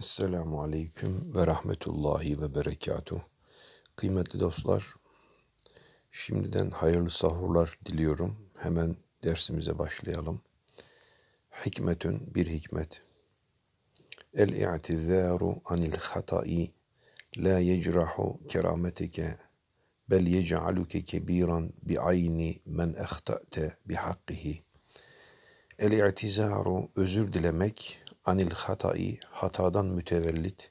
Esselamu Aleyküm ve Rahmetullahi ve Berekatuh. Kıymetli dostlar, şimdiden hayırlı sahurlar diliyorum. Hemen dersimize başlayalım. Hikmetün bir hikmet. El-i'tizaru anil hata'i la yecrahu kerametike bel yec'aluke kebiran bi ayni men ehta'te bi hakkihi. El-i'tizaru özür dilemek anil hatai hatadan mütevellit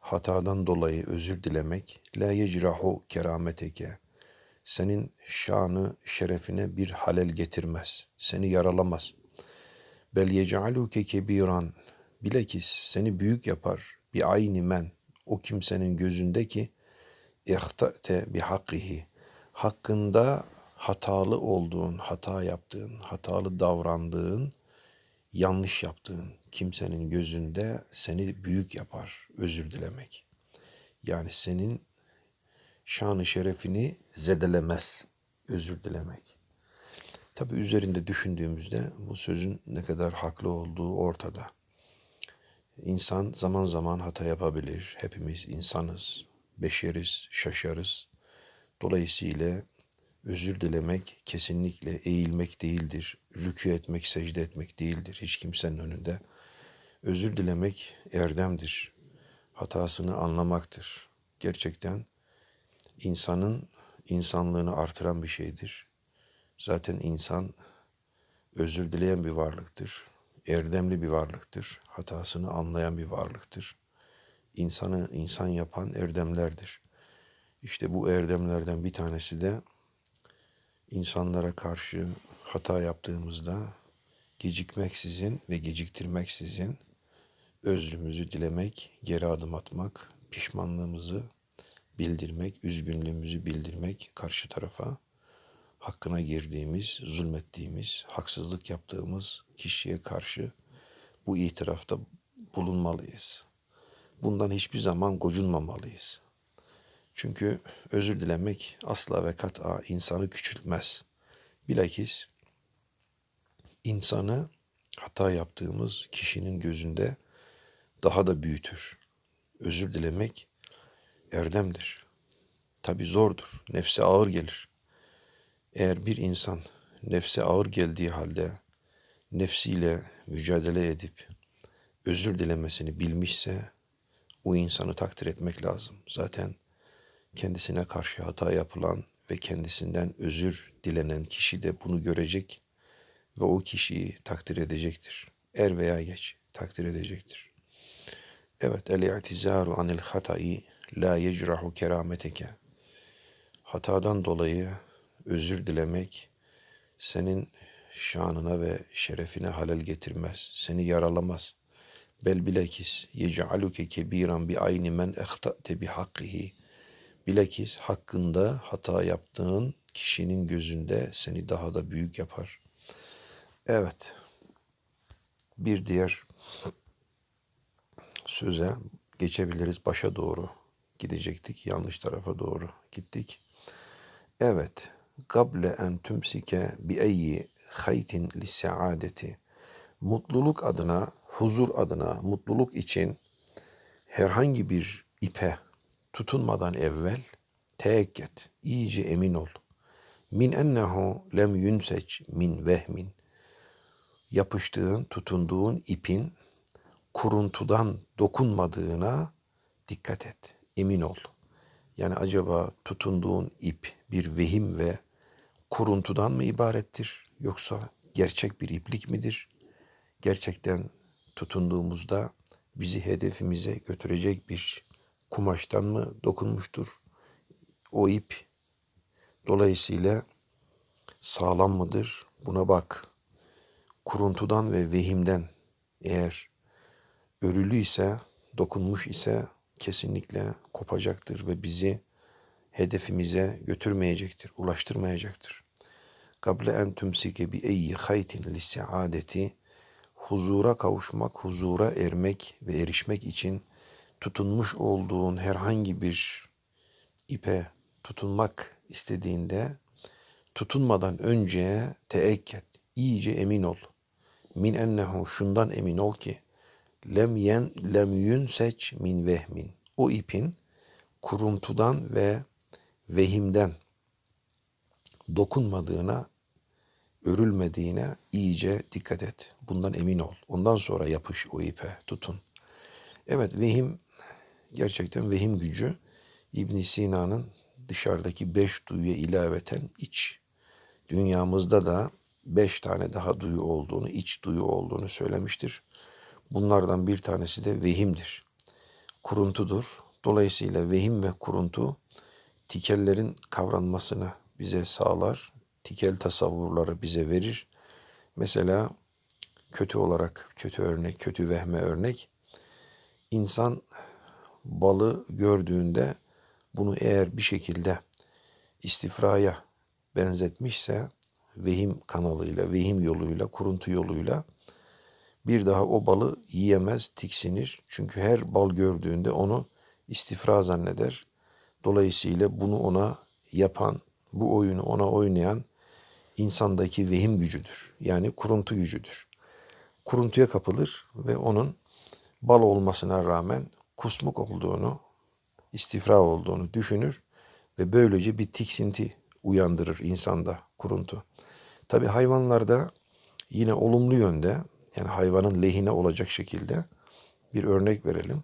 hatadan dolayı özür dilemek la yecrahu kerameteke. Senin şanı şerefine bir halel getirmez seni yaralamaz. Bel yec'aluke kebiran bilakis seni büyük yapar bi ayni men o kimsenin gözündeki ihtate bi hakkihi hakkında hatalı olduğun, hata yaptığın, hatalı davrandığın, yanlış yaptığın kimsenin gözünde seni büyük yapar özür dilemek. Yani senin şanı şerefini zedelemez özür dilemek. Tabi üzerinde düşündüğümüzde bu sözün ne kadar haklı olduğu ortada. İnsan zaman zaman hata yapabilir. Hepimiz insanız, beşeriz, şaşarız. Dolayısıyla özür dilemek kesinlikle eğilmek değildir. Rükü etmek, secde etmek değildir. Hiç kimsenin önünde. Özür dilemek erdemdir. Hatasını anlamaktır. Gerçekten insanın insanlığını artıran bir şeydir. Zaten insan özür dileyen bir varlıktır. Erdemli bir varlıktır. Hatasını anlayan bir varlıktır. İnsanı insan yapan erdemlerdir. İşte bu erdemlerden bir tanesi de insanlara karşı hata yaptığımızda gecikmeksizin ve geciktirmeksizin özrümüzü dilemek, geri adım atmak, pişmanlığımızı bildirmek, üzgünlüğümüzü bildirmek karşı tarafa, hakkına girdiğimiz, zulmettiğimiz, haksızlık yaptığımız kişiye karşı bu itirafta bulunmalıyız. Bundan hiçbir zaman gocunmamalıyız. Çünkü özür dilemek asla ve kat'a insanı küçültmez. Bilakis insanı hata yaptığımız kişinin gözünde daha da büyütür. Özür dilemek erdemdir. Tabi zordur, nefse ağır gelir. Eğer bir insan nefse ağır geldiği halde nefsiyle mücadele edip özür dilemesini bilmişse o insanı takdir etmek lazım. Zaten kendisine karşı hata yapılan ve kendisinden özür dilenen kişi de bunu görecek ve o kişiyi takdir edecektir. Er veya geç takdir edecektir. Evet, el-i'tizaru anil hatai la yecrahu kerameteke. Hatadan dolayı özür dilemek senin şanına ve şerefine halel getirmez, seni yaralamaz. Bel bilakis yec'aluke kebiran bi ayni men ehta'te bi hakkihi. Bilakis hakkında hata yaptığın kişinin gözünde seni daha da büyük yapar. Evet. Bir diğer söze geçebiliriz. Başa doğru gidecektik. Yanlış tarafa doğru gittik. Evet. Gable en tümsike bi eyyi haytin li saadeti. Mutluluk adına, huzur adına, mutluluk için herhangi bir ipe tutunmadan evvel teekket, iyice emin ol. Min ennehu lem yunseç min vehmin. Yapıştığın, tutunduğun ipin kuruntudan dokunmadığına dikkat et, emin ol. Yani acaba tutunduğun ip bir vehim ve kuruntudan mı ibarettir yoksa gerçek bir iplik midir? Gerçekten tutunduğumuzda bizi hedefimize götürecek bir kumaştan mı dokunmuştur? O ip dolayısıyla sağlam mıdır? Buna bak. Kuruntudan ve vehimden eğer örülü ise, dokunmuş ise kesinlikle kopacaktır ve bizi hedefimize götürmeyecektir, ulaştırmayacaktır. Kable en tümsike bi eyyi haytin li saadeti huzura kavuşmak, huzura ermek ve erişmek için tutunmuş olduğun herhangi bir ipe tutunmak istediğinde tutunmadan önce teekket, iyice emin ol. Min ennehu şundan emin ol ki lem yen lem yunseç min vehmin. O ipin kuruntudan ve vehimden dokunmadığına, örülmediğine iyice dikkat et. Bundan emin ol. Ondan sonra yapış o ipe, tutun. Evet, vehim gerçekten vehim gücü İbn Sina'nın dışarıdaki beş duyuya ilaveten iç dünyamızda da beş tane daha duyu olduğunu, iç duyu olduğunu söylemiştir. Bunlardan bir tanesi de vehimdir. Kuruntudur. Dolayısıyla vehim ve kuruntu tikellerin kavranmasını bize sağlar. Tikel tasavvurları bize verir. Mesela kötü olarak, kötü örnek, kötü vehme örnek. İnsan balı gördüğünde bunu eğer bir şekilde istifraya benzetmişse vehim kanalıyla, vehim yoluyla, kuruntu yoluyla bir daha o balı yiyemez, tiksinir. Çünkü her bal gördüğünde onu istifra zanneder. Dolayısıyla bunu ona yapan, bu oyunu ona oynayan insandaki vehim gücüdür. Yani kuruntu gücüdür. Kuruntuya kapılır ve onun bal olmasına rağmen kusmuk olduğunu, istifra olduğunu düşünür ve böylece bir tiksinti uyandırır insanda kuruntu. Tabi hayvanlarda yine olumlu yönde yani hayvanın lehine olacak şekilde bir örnek verelim.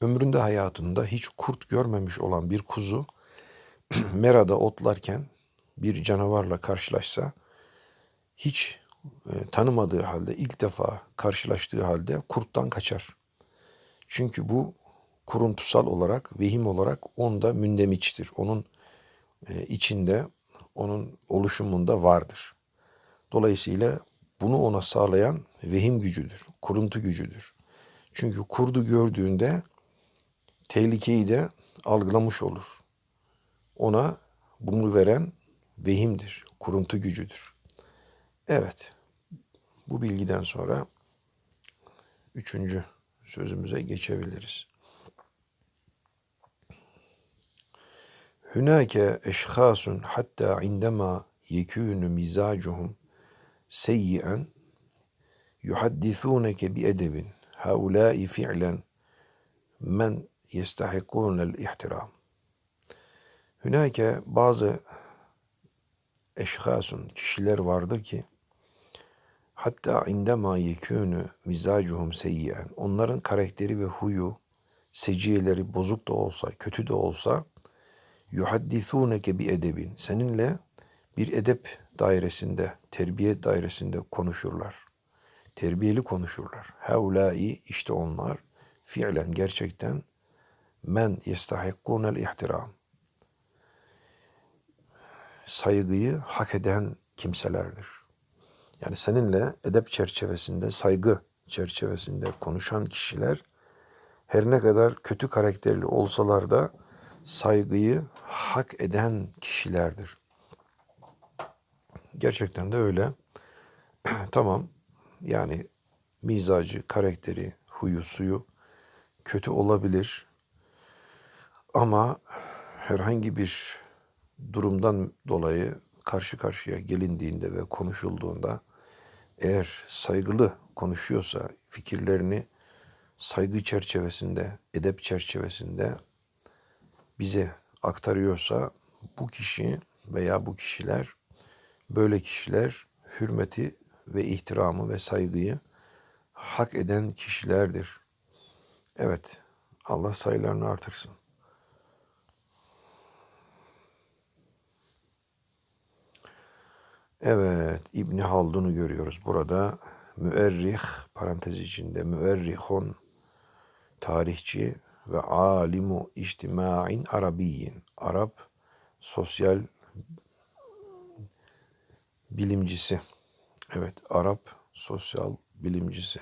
Ömründe hayatında hiç kurt görmemiş olan bir kuzu merada otlarken bir canavarla karşılaşsa hiç e, tanımadığı halde ilk defa karşılaştığı halde kurttan kaçar. Çünkü bu kuruntusal olarak, vehim olarak onda mündemiçtir. Onun e, içinde, onun oluşumunda vardır. Dolayısıyla bunu ona sağlayan vehim gücüdür, kuruntu gücüdür. Çünkü kurdu gördüğünde tehlikeyi de algılamış olur. Ona bunu veren vehimdir, kuruntu gücüdür. Evet, bu bilgiden sonra üçüncü sözümüze geçebiliriz. Hünake eşhasun hatta indema yekûnü mizacuhum seyyi'en yuhaddithûneke bi edebin haulâi fi'len men yestahikûnel ihtiram. Hünake bazı eşhasun kişiler vardır ki hatta indema yekûnü mizacuhum seyyiyen onların karakteri ve huyu, seciyeleri bozuk da olsa, kötü de olsa yuhaddithûneke bi edebin. Seninle bir edep dairesinde, terbiye dairesinde konuşurlar. Terbiyeli konuşurlar. Haulâi işte onlar fiilen gerçekten men yestahikkûnel ihtiram. Saygıyı hak eden kimselerdir. Yani seninle edep çerçevesinde, saygı çerçevesinde konuşan kişiler her ne kadar kötü karakterli olsalar da saygıyı hak eden kişilerdir. Gerçekten de öyle. tamam yani mizacı, karakteri, huyu, suyu kötü olabilir. Ama herhangi bir durumdan dolayı karşı karşıya gelindiğinde ve konuşulduğunda eğer saygılı konuşuyorsa fikirlerini saygı çerçevesinde, edep çerçevesinde bize aktarıyorsa bu kişi veya bu kişiler böyle kişiler hürmeti ve ihtiramı ve saygıyı hak eden kişilerdir. Evet, Allah sayılarını artırsın. Evet, İbni Haldun'u görüyoruz burada. Müerrih, parantez içinde müerrihun, tarihçi ve alimu içtima'in arabiyyin. Arap sosyal bilimcisi. Evet, Arap sosyal bilimcisi.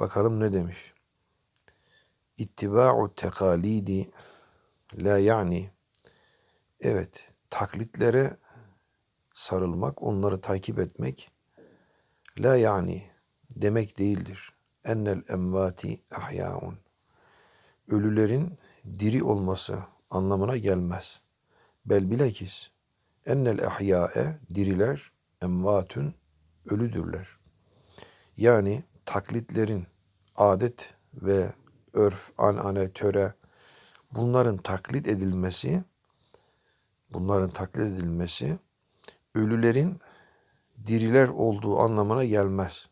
Bakalım ne demiş? İttiba'u tekalidi la yani evet taklitlere sarılmak, onları takip etmek la yani demek değildir. Ennel emvati ahyaun ölülerin diri olması anlamına gelmez. Bel bilakis ennel ehya'e diriler emvatün ölüdürler. Yani taklitlerin, adet ve örf, anane, töre bunların taklit edilmesi bunların taklit edilmesi ölülerin diriler olduğu anlamına gelmez.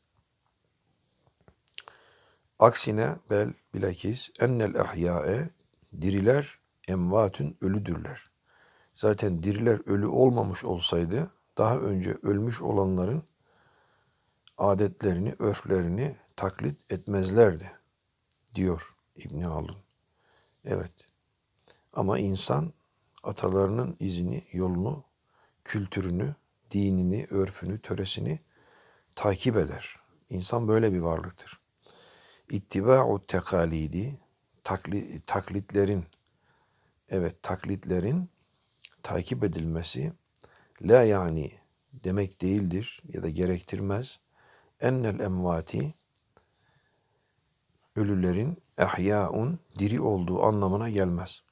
Aksine bel bilakis ennel ahya'e diriler emvatün ölüdürler. Zaten diriler ölü olmamış olsaydı daha önce ölmüş olanların adetlerini, örflerini taklit etmezlerdi diyor İbn Haldun. Evet. Ama insan atalarının izini, yolunu, kültürünü, dinini, örfünü, töresini takip eder. İnsan böyle bir varlıktır. İttiba'u tekalidi, takli, taklitlerin, evet taklitlerin takip edilmesi la yani demek değildir ya da gerektirmez. Ennel emvati ölülerin ehyaun diri olduğu anlamına gelmez.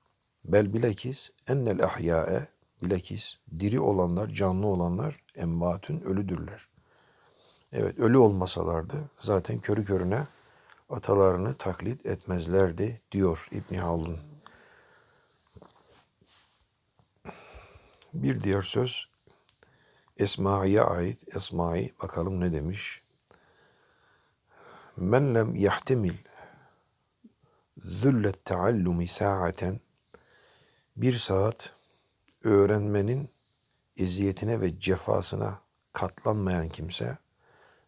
Bel bilakis ennel ahya'e bilakis diri olanlar, canlı olanlar emvatün ölüdürler. Evet ölü olmasalardı zaten körü körüne atalarını taklit etmezlerdi diyor İbn Haldun. Bir diğer söz Esma'ya ait. Esma'yı bakalım ne demiş. Men lem yahtemil züllet taallumi saaten bir saat öğrenmenin eziyetine ve cefasına katlanmayan kimse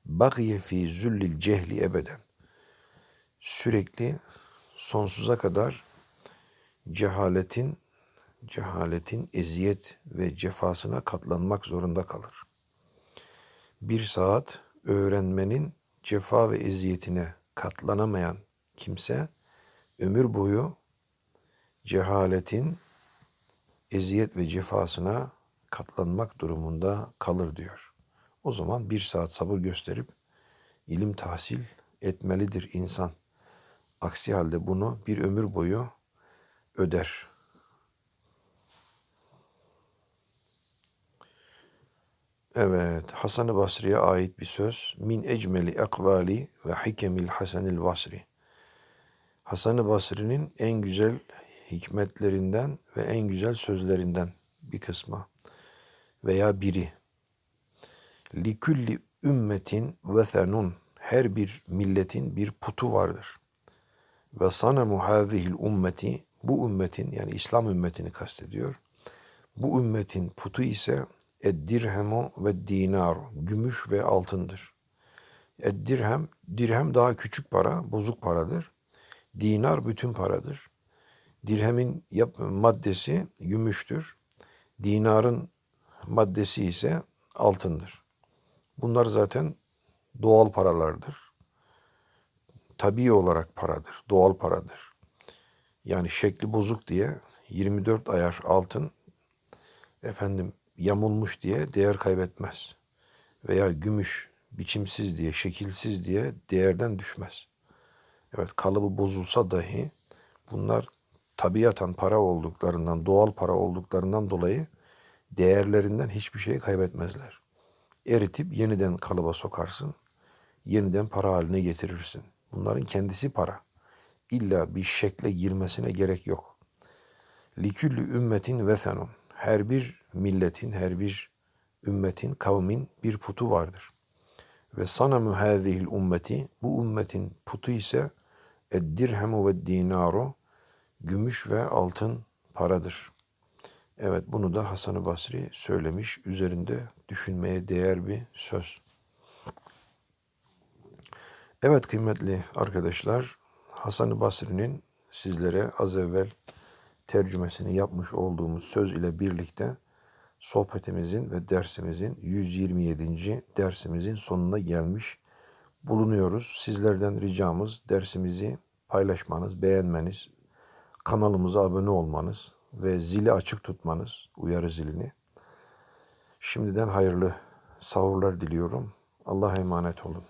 bakiye fi züllil cehli ebeden sürekli sonsuza kadar cehaletin cehaletin eziyet ve cefasına katlanmak zorunda kalır. Bir saat öğrenmenin cefa ve eziyetine katlanamayan kimse ömür boyu cehaletin eziyet ve cefasına katlanmak durumunda kalır diyor. O zaman bir saat sabır gösterip ilim tahsil etmelidir insan. Aksi halde bunu bir ömür boyu öder. Evet, Hasan-ı Basri'ye ait bir söz. Min ecmeli ekvali ve hikemil Hasanil Basri. Hasan-ı Basri'nin en güzel hikmetlerinden ve en güzel sözlerinden bir kısmı veya biri. Likulli ümmetin vethenun her bir milletin bir putu vardır. Ve sanemu hazihil ümmeti bu ümmetin yani İslam ümmetini kastediyor. Bu ümmetin putu ise eddirhemu ve dinar gümüş ve altındır. Eddirhem dirhem daha küçük para, bozuk paradır. Dinar bütün paradır. Dirhemin yap maddesi gümüştür. Dinarın maddesi ise altındır. Bunlar zaten doğal paralardır. Tabii olarak paradır, doğal paradır. Yani şekli bozuk diye 24 ayar altın efendim yamulmuş diye değer kaybetmez. Veya gümüş biçimsiz diye, şekilsiz diye değerden düşmez. Evet kalıbı bozulsa dahi bunlar tabiatan para olduklarından, doğal para olduklarından dolayı değerlerinden hiçbir şey kaybetmezler. Eritip yeniden kalıba sokarsın, yeniden para haline getirirsin. Bunların kendisi para. İlla bir şekle girmesine gerek yok. Liküllü ümmetin vethenun. Her bir milletin, her bir ümmetin, kavmin bir putu vardır. Ve sana hâzihil ümmeti, bu ümmetin putu ise eddirhemu ve dinaru, gümüş ve altın paradır. Evet bunu da Hasan-ı Basri söylemiş. Üzerinde düşünmeye değer bir söz. Evet kıymetli arkadaşlar, Hasan-ı Basri'nin sizlere az evvel tercümesini yapmış olduğumuz söz ile birlikte sohbetimizin ve dersimizin 127. dersimizin sonuna gelmiş bulunuyoruz. Sizlerden ricamız dersimizi paylaşmanız, beğenmeniz, kanalımıza abone olmanız ve zili açık tutmanız, uyarı zilini. Şimdiden hayırlı sahurlar diliyorum. Allah'a emanet olun.